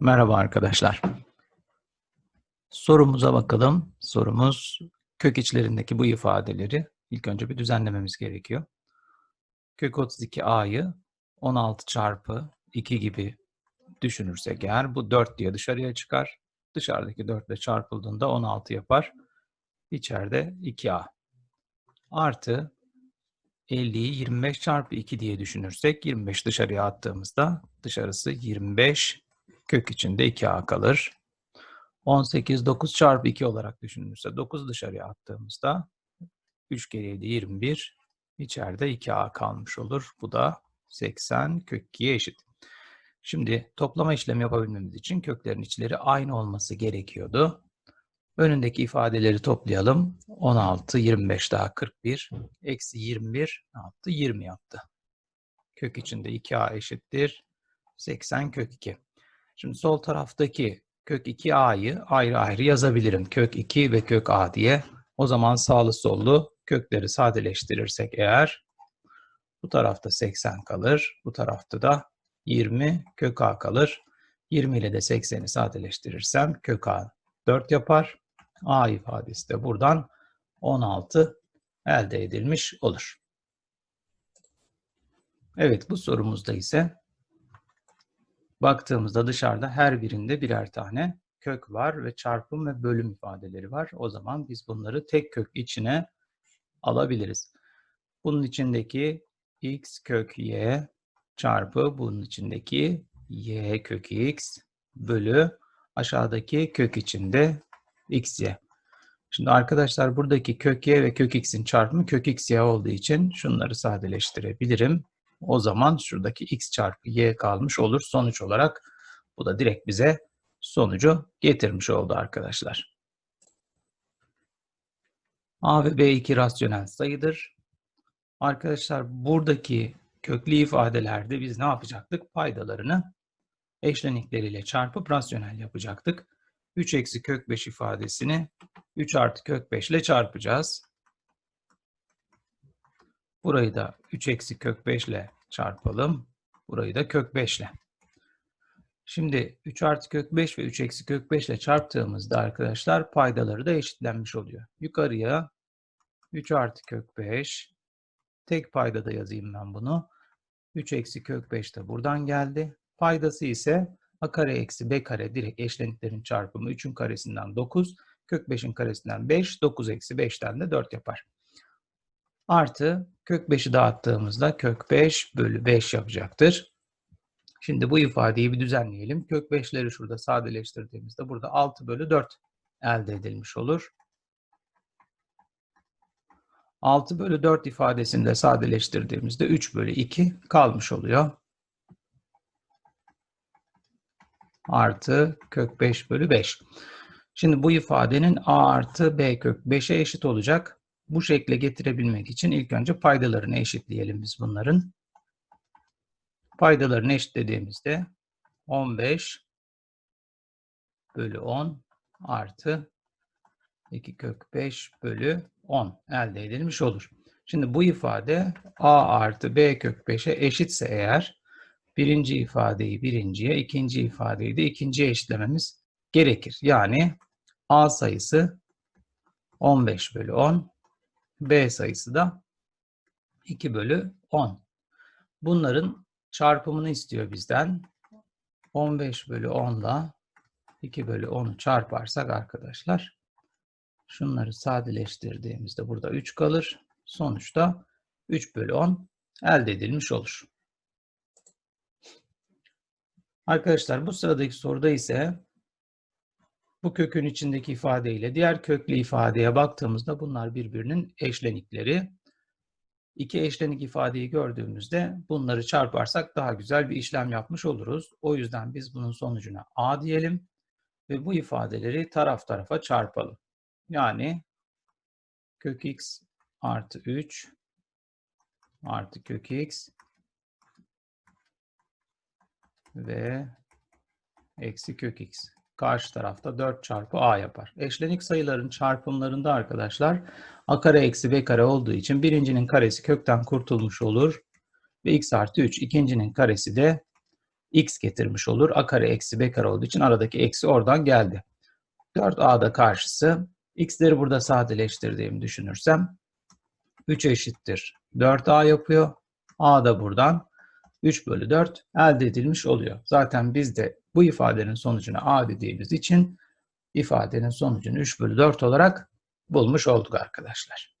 Merhaba arkadaşlar. Sorumuza bakalım. Sorumuz kök içlerindeki bu ifadeleri ilk önce bir düzenlememiz gerekiyor. Kök 32a'yı 16 çarpı 2 gibi düşünürsek eğer bu 4 diye dışarıya çıkar. Dışarıdaki 4 ile çarpıldığında 16 yapar. İçeride 2a. Artı 50'yi 25 çarpı 2 diye düşünürsek 25 dışarıya attığımızda dışarısı 25 kök içinde 2a kalır. 18 9 çarpı 2 olarak düşünülürse 9 dışarıya attığımızda 3 kere 7 21 içeride 2a kalmış olur. Bu da 80 kök 2'ye eşit. Şimdi toplama işlemi yapabilmemiz için köklerin içleri aynı olması gerekiyordu. Önündeki ifadeleri toplayalım. 16, 25 daha 41. Eksi 21 ne yaptı? 20 yaptı. Kök içinde 2a eşittir. 80 kök 2. Şimdi sol taraftaki kök 2a'yı ayrı ayrı yazabilirim. Kök 2 ve kök a diye. O zaman sağlı sollu kökleri sadeleştirirsek eğer bu tarafta 80 kalır. Bu tarafta da 20 kök a kalır. 20 ile de 80'i sadeleştirirsem kök a 4 yapar. a ifadesi de buradan 16 elde edilmiş olur. Evet bu sorumuzda ise baktığımızda dışarıda her birinde birer tane kök var ve çarpım ve bölüm ifadeleri var. O zaman biz bunları tek kök içine alabiliriz. Bunun içindeki x kök y çarpı bunun içindeki y kök x bölü aşağıdaki kök içinde x y. Şimdi arkadaşlar buradaki kök y ve kök x'in çarpımı kök x y olduğu için şunları sadeleştirebilirim. O zaman şuradaki x çarpı y kalmış olur. Sonuç olarak bu da direkt bize sonucu getirmiş oldu arkadaşlar. A ve B iki rasyonel sayıdır. Arkadaşlar buradaki köklü ifadelerde biz ne yapacaktık? Paydalarını eşlenikleriyle çarpıp rasyonel yapacaktık. 3 eksi kök 5 ifadesini 3 artı kök 5 ile çarpacağız. Burayı da 3 eksi kök 5 ile çarpalım. Burayı da kök 5 ile. Şimdi 3 artı kök 5 ve 3 eksi kök 5 ile çarptığımızda arkadaşlar paydaları da eşitlenmiş oluyor. Yukarıya 3 artı kök 5 tek payda da yazayım ben bunu. 3 eksi kök 5 de buradan geldi. Paydası ise a kare eksi b kare direkt eşleniklerin çarpımı 3'ün karesinden 9, kök 5'in karesinden 5, 9 eksi 5'ten de 4 yapar. Artı kök 5'i dağıttığımızda kök 5 bölü 5 yapacaktır. Şimdi bu ifadeyi bir düzenleyelim. Kök 5'leri şurada sadeleştirdiğimizde burada 6 bölü 4 elde edilmiş olur. 6 bölü 4 ifadesini de sadeleştirdiğimizde 3 bölü 2 kalmış oluyor. Artı kök 5 bölü 5. Şimdi bu ifadenin a artı b kök 5'e eşit olacak. Bu şekle getirebilmek için ilk önce paydalarını eşitleyelim biz bunların. Paydalarını eşitlediğimizde 15 bölü 10 artı 2 kök 5 bölü 10 elde edilmiş olur. Şimdi bu ifade a artı b kök 5'e eşitse eğer birinci ifadeyi birinciye, ikinci ifadeyi de ikinciye eşitlememiz gerekir. Yani a sayısı 15 bölü 10, b sayısı da 2 bölü 10. Bunların çarpımını istiyor bizden. 15 bölü 10 ile 2 bölü 10'u çarparsak arkadaşlar şunları sadeleştirdiğimizde burada 3 kalır. Sonuçta 3 bölü 10 elde edilmiş olur. Arkadaşlar bu sıradaki soruda ise bu kökün içindeki ifade ile diğer köklü ifadeye baktığımızda bunlar birbirinin eşlenikleri. İki eşlenik ifadeyi gördüğümüzde bunları çarparsak daha güzel bir işlem yapmış oluruz. O yüzden biz bunun sonucuna a diyelim ve bu ifadeleri taraf tarafa çarpalım. Yani kök x artı 3 artı kök x ve eksi kök x. Karşı tarafta 4 çarpı a yapar. Eşlenik sayıların çarpımlarında arkadaşlar a kare eksi b kare olduğu için birincinin karesi kökten kurtulmuş olur. Ve x artı 3 ikincinin karesi de x getirmiş olur. A kare eksi b kare olduğu için aradaki eksi oradan geldi. 4a'da karşısı x'leri burada sadeleştirdiğimi düşünürsem 3 eşittir 4a yapıyor. a da buradan 3 bölü 4 elde edilmiş oluyor. Zaten biz de bu ifadenin sonucuna a dediğimiz için ifadenin sonucunu 3 bölü 4 olarak bulmuş olduk arkadaşlar.